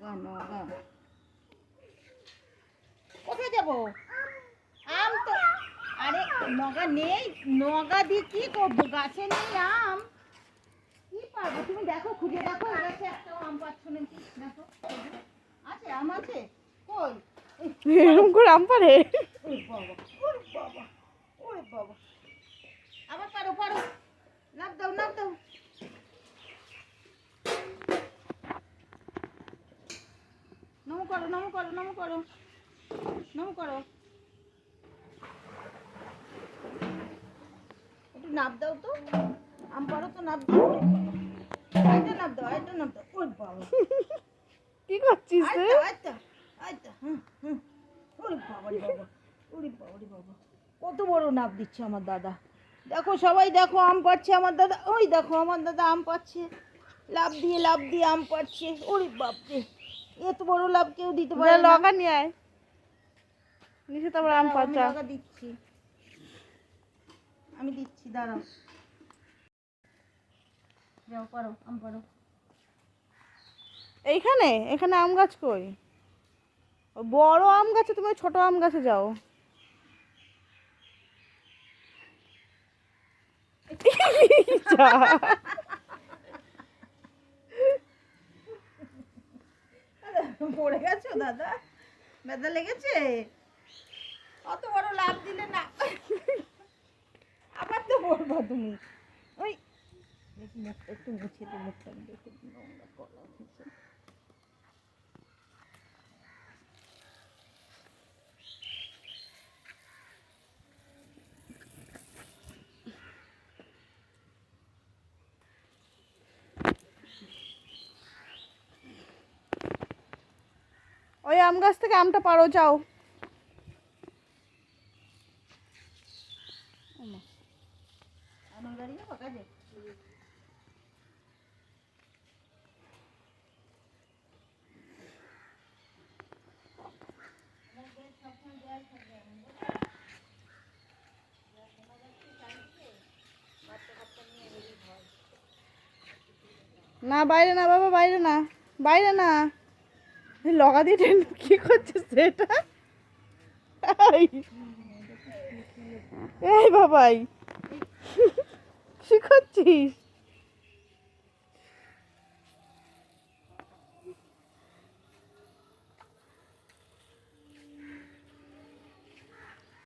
নগা নগা কোথায় যাব? আম তো আরে নগা নেই নগা দিয়ে কি করব? গাছে নেই আম। কি পারব? তুমি দেখো খুঁজে দেখো গাছে একটাও আম পাচ্ছ নাকি দেখো আছে আম আছে? কই? এরকম করে আম পারে বাবা বাবা ওরে বাবা আবার পারো পারো লাভ দাও লাভ দাও নমো করো নমো করো নমো করো। নমো করো। একটু নাপ দাও তো। আম পারো তো নাপ দাও। আইটা নাপ দাও আইটা নাপ দাও। ওরে বাবা। কি করছিস রে? আইটা আইটা হুম হুম। ওরে বাবা রে বাবা ওরে বাবা রে বাবা। কত বড় নাপ দিচ্ছে আমার দাদা। দেখো সবাই দেখো আম পাচ্ছে আমার দাদা। ওই দেখো আমার দাদা আম পাচ্ছে। লাভ দিয়ে লাভ দিয়ে আম পাচ্ছে। ওরে বাপরে। এত বড় লাভ কেউ দিতে পারে না। লগা নিয়ে আয়। নিচে তারপর আম পাচা। লগা দিচ্ছি। আমি দিচ্ছি দাঁড়াও। যাও পারো আম পারো। এইখানে? এখানে আম গাছ কই? বড় আম গাছে তুমি ছোট আম গাছে যাও। যা। পড়ে গেছো, দাদা? ব্যথা লেগেছে? অত বড় লাভ দিলে না। আবার তো পড়ব তুমি। ওই, দেখি একটু মুছে দিই, মুখটা দেখে নোংরা গলা ওই আম গাছ থেকে আমটা পারো, যাও। না, বাইরে না, বাবা, বাইরে না বাইরে না। লগা দিয়ে টেনে কি করছিস সেটা? এই বাবাই। কি করছিস?